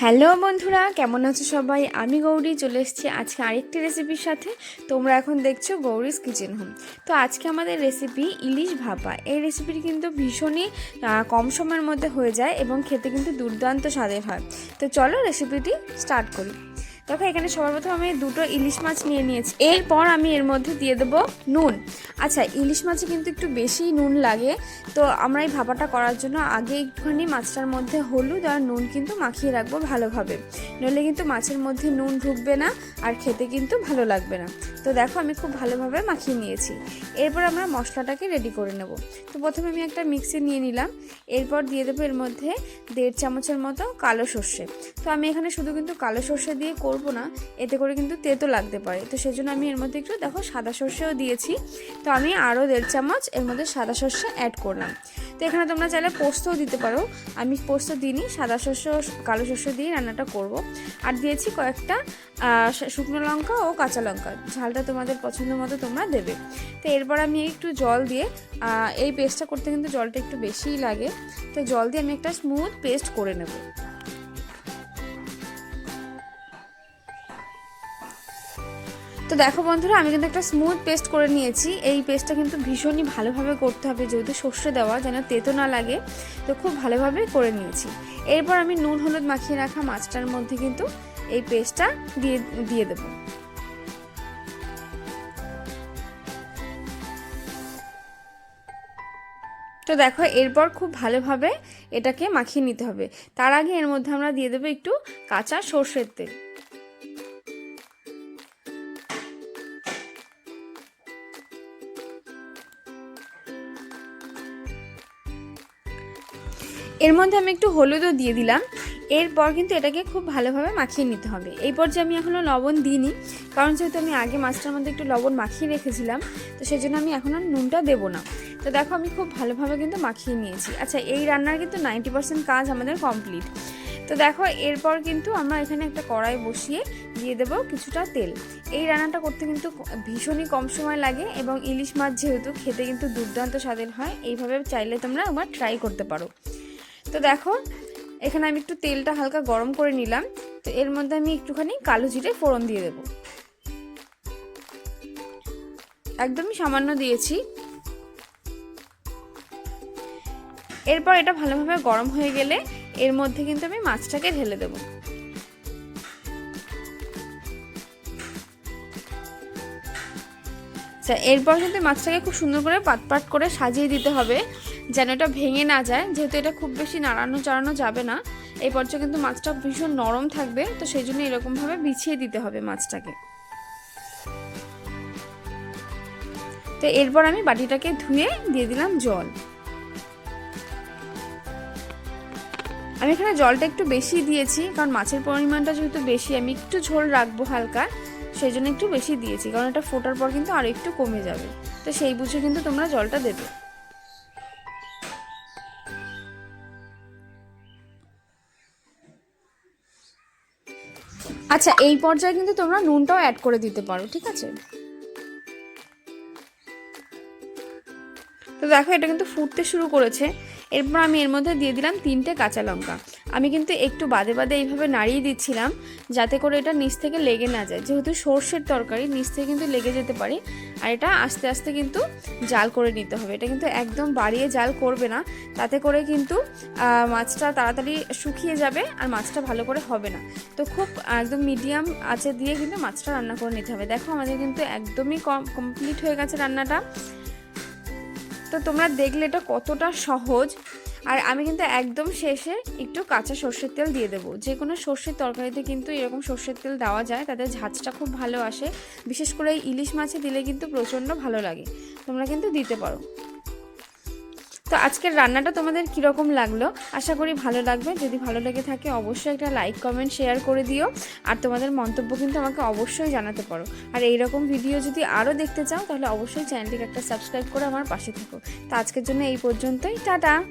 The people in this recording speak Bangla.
হ্যালো বন্ধুরা, কেমন আছো সবাই? আমি গৌরী, চলে এসেছি আজকে আরেকটি রেসিপির সাথে। তোমরা এখন দেখছ গৌরীস কিচেন হোম তো আজকে আমাদের রেসিপি ইলিশ ভাপা। এই রেসিপিটি কিন্তু ভীষণই কম সময়ের মধ্যে হয়ে যায় এবং খেতে কিন্তু দুর্দান্ত স্বাদের হয়। তো চলো রেসিপিটি স্টার্ট করি। দেখো, এখানে সবার প্রথম আমি দুটো ইলিশ মাছ নিয়ে নিয়েছি। এরপর আমি এর মধ্যে দিয়ে দেবো নুন। আচ্ছা ইলিশ মাছে কিন্তু একটু বেশি নুন লাগে, তো আমরা এই ভাপাটা করার জন্য আগে একটুখানি মাছটার মধ্যে হলুদ আর নুন কিন্তু মাখিয়ে রাখব ভালোভাবে। নইলে কিন্তু মাছের মধ্যে নুন ঢুকবে না আর খেতে কিন্তু ভালো লাগবে না। তো দেখো, আমি খুব ভালোভাবে মাখিয়ে নিয়েছি। এরপর আমরা মশলাটাকে রেডি করে নেব। তো প্রথমে আমি একটা মিক্সি নিয়ে নিলাম। এরপর দিয়ে দেবো এর মধ্যে দেড় চামচের মতো কালো সর্ষে। তো আমি এখানে শুধু কিন্তু কালো সর্ষে দিয়ে করব না, এতে করে কিন্তু তেতো লাগতে পারে। তো সেজন্য আমি এর মধ্যে একটু দেখো সাদা সর্ষেও দিয়েছি। তো আমি আরও দেড় চামচ এর মধ্যে সাদা সর্ষে অ্যাড করলাম। তো এখানে তোমরা চাইলে পোস্তও দিতে পারো। আমি পোস্ত দিইনি, সাদা শস্য কালো শস্য দিয়ে রান্নাটা করব। আর দিয়েছি কয়েকটা শুকনো লঙ্কা ও কাঁচা লঙ্কা। ঝালটা তোমাদের পছন্দ মতো তোমরা দেবে। তো এরপর আমি একটু জল দিয়ে এই পেস্টটা করতে কিন্তু জলটা একটু বেশিই লাগে। তো জল দিয়ে আমি একটা স্মুথ পেস্ট করে নেব। তো দেখো বন্ধুরা, আমি কিন্তু একটা স্মুথ পেস্ট করে নিয়েছি। এই পেস্টটা কিন্তু ভীষণই ভালোভাবে করতে হবে, যেহেতু সর্ষে দেওয়া, যেন তেতো না লাগে। তো খুব ভালোভাবে করে নিয়েছি। এরপর আমি নুন, হলুদ মাখিয়ে রাখা মাছটার মধ্যে কিন্তু এই পেস্টটা দিয়ে দিয়ে দেবো। তো দেখো, এরপর খুব ভালোভাবে এটাকে মাখিয়ে নিতে হবে। তার আগে এর মধ্যে আমরা দিয়ে দেবো একটু কাঁচা সর্ষের তেল। এর মধ্যে আমি একটু হলুদও দিয়ে দিলাম। এরপর কিন্তু এটাকে খুব ভালোভাবে মাখিয়ে নিতে হবে। এই পর্যায়ে আমি এখনও লবণ দিইনি, কারণ যেহেতু আমি আগে মাছটার মধ্যে একটু লবণ মাখিয়ে রেখেছিলাম, তো সেই জন্য আমি এখন আর নুনটা দেবো না। তো দেখো আমি খুব ভালোভাবে কিন্তু মাখিয়ে নিয়েছি। আচ্ছা এই রান্নার কিন্তু নাইনটি পার্সেন্ট কাজ আমাদের কমপ্লিট। তো দেখো, এরপর কিন্তু আমরা এখানে একটা কড়াই বসিয়ে দিয়ে দেবো কিছুটা তেল। এই রান্নাটা করতে কিন্তু ভীষণই কম সময় লাগে এবং ইলিশ মাছ যেহেতু খেতে কিন্তু দুর্দান্ত স্বাদের হয়, এইভাবে চাইলে তোমরা একবার ট্রাই করতে পারো। তো দেখো, এখানে আমি একটু তেলটা হালকা গরম করে নিলাম। তো এর মধ্যে আমি একটুখানি কালো জিরে ফোড়ন দিয়ে দেবো। একদমই সামান্য দিয়েছি। এরপর এটা ভালোভাবে গরম হয়ে গেলে এর মধ্যে কিন্তু আমি মাছটাকে ঢেলে দেবো। আচ্ছা এরপর কিন্তু মাছটাকে খুব সুন্দর করে পাট পাট করে সাজিয়ে দিতে হবে। যেন এটা ভেঙে না যায়, যেহেতু এটা খুব বেশি নাড়ানো চাড়ানো যাবে না, এই পর্যায়ে কিন্তু মাছটা ভীষণ নরম থাকবে, তো সেই জন্য এরকমভাবে বিছিয়ে দিতে হবে মাছটাকে। তো এরপর আমি বাটিটাকে ধুয়ে দিয়ে দিলাম জল। আমি এখানে জলটা একটু বেশি দিয়েছি, কারণ মাছের পরিমাণটা যেহেতু বেশি, আমি একটু ঝোল রাখব হালকা, সেই জন্য একটু বেশি দিয়েছি, কারণ এটা ফোটার পর কিন্তু আরও একটু কমে যাবে। তো সেই বুঝে কিন্তু তোমরা জলটা দেবে। আচ্ছা এই পর্যায়ে কিন্তু তোমরা নুনটাও অ্যাড করে দিতে পারো, ঠিক আছে? তো দেখো, এটা কিন্তু ফুটতে শুরু করেছে। এরপর আমি এর মধ্যে দিয়ে দিলাম তিনটে কাঁচা লঙ্কা। আমি কিন্তু একটু বাদে বাদে এইভাবে নাড়িয়ে দিচ্ছিলাম যাতে করে এটা নিচ থেকে লেগে না যায়। যেহেতু সর্ষের তরকারি, নিচ থেকে কিন্তু লেগে যেতে পারে। আর এটা আস্তে আস্তে কিন্তু জাল করে নিতে হবে। এটা কিন্তু একদম বাড়িয়ে জাল করবে না। তাতে করে কিন্তু মাছটা তাড়াতাড়ি শুকিয়ে যাবে আর মাছটা ভালো করে হবে না। তো খুব একদম মিডিয়াম আঁচে দিয়ে কিন্তু মাছটা রান্না করে নিতে হবে। দেখো আমাদের কিন্তু একদমই কম, কমপ্লিট হয়ে গেছে রান্নাটা। তো তোমরা দেখলে এটা কতটা সহজ। আর আমি কিন্তু একদম শেষে একটু কাঁচা সর্ষের তেল দিয়ে দেবো। যে কোনো সর্ষের তরকারিতে কিন্তু এরকম সর্ষের তেল দেওয়া যায় তাদের ঝাঁজটা খুব ভালো আসে। বিশেষ করে ইলিশ মাছে দিলে কিন্তু প্রচণ্ড ভালো লাগে। তোমরা কিন্তু দিতে পারো। তো আজকের রান্নাটা তোমাদের কীরকম লাগল? আশা করি ভালো লাগবে। যদি ভালো লেগে থাকে, অবশ্যই একটা লাইক, কমেন্ট, শেয়ার করে দিও। আর তোমাদের মন্তব্য কিন্তু আমাকে অবশ্যই জানাতে পারো। আর এইরকম ভিডিও যদি আরও দেখতে চাও, তাহলে অবশ্যই চ্যানেলটিকে একটা সাবস্ক্রাইব করে আমার পাশে থেকো। তো আজকের জন্য এই পর্যন্তই। টাটা!